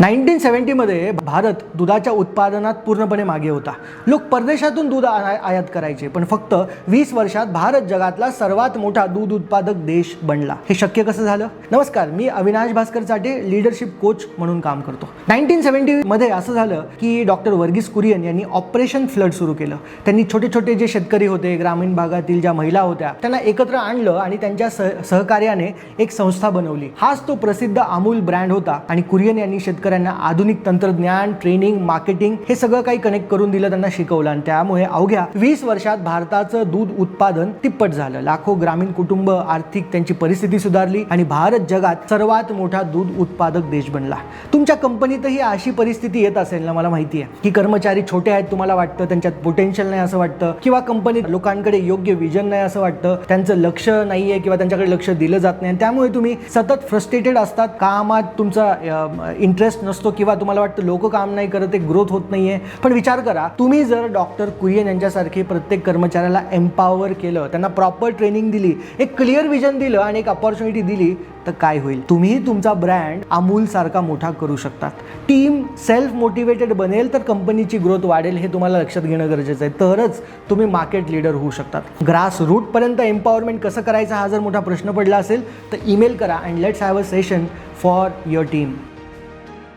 Nineteen सेवन्टीमध्ये Bharat दुधाच्या उत्पादनात पूर्णपणे मागे होता. लोक परदेशातून दूध आयात करायचे पण फक्त वीस वर्षात भारत जगातला सर्वात मोठा दूध उत्पादक देश बनला. हे शक्य कसं झालं? नमस्कार मी अविनाश भास्कर चाटे लिडरशिप कोच म्हणून काम करतो. नाईन्टीन सेवन्टीमध्ये असं झालं की डॉक्टर वर्गीस कुरियन यांनी ऑपरेशन फ्लड सुरू केलं. त्यांनी छोटे छोटे जे शेतकरी होते ग्रामीण भागातील ज्या महिला होत्या त्यांना एकत्र आणलं आणि त्यांच्या सह सहकार्याने एक संस्था बनवली. हाच तो प्रसिद्ध अमूल ब्रँड होता आणि कुरियन यांनी शेतकरी शेतकऱ्यांना आधुनिक तंत्रज्ञान ट्रेनिंग मार्केटिंग हे सगळं काही कनेक्ट करून दिलं त्यांना शिकवलं आणि त्यामुळे अवघ्या वीस वर्षात भारताचं दूध उत्पादन तिप्पट झालं. लाखो ग्रामीण कुटुंब आर्थिक त्यांची परिस्थिती सुधारली आणि भारत जगात सर्वात मोठा दूध उत्पादक देश बनला. तुमच्या कंपनीतही अशी परिस्थिती येत असेल ना मला माहिती आहे की कर्मचारी छोटे आहेत तुम्हाला वाटतं त्यांच्यात पोटेन्शियल नाही असं वाटतं किंवा कंपनीत लोकांकडे योग्य विजन नाही असं वाटतं त्यांचं लक्ष नाहीये किंवा त्यांच्याकडे लक्ष दिलं जात नाही आणि त्यामुळे तुम्ही सतत फ्रस्ट्रेटेड असतात कामात तुमचा इंटरेस्ट नसतो किंवा तुम्हाला वाटतं लोक काम नाही करत ते ग्रोथ होत नाही आहे पण विचार करा तुम्ही जर डॉक्टर कुरियन यांच्यासारखे प्रत्येक कर्मचाऱ्याला एम्पावर केलं त्यांना प्रॉपर ट्रेनिंग दिली एक क्लिअर विजन दिलं आणि एक अपॉर्च्युनिटी दिली तर काय होईल? तुम्ही तुमचा ब्रँड अमूलसारखा मोठा करू शकतात. टीम सेल्फ मोटिवेटेड बनेल तर कंपनीची ग्रोथ वाढेल हे तुम्हाला लक्षात घेणं गरजेचं आहे. तरच तुम्ही मार्केट लीडर होऊ शकतात. ग्रास रूटपर्यंत एम्पॉवरमेंट कसं करायचं हा जर मोठा प्रश्न पडला असेल तर ईमेल करा and let's have a session for your team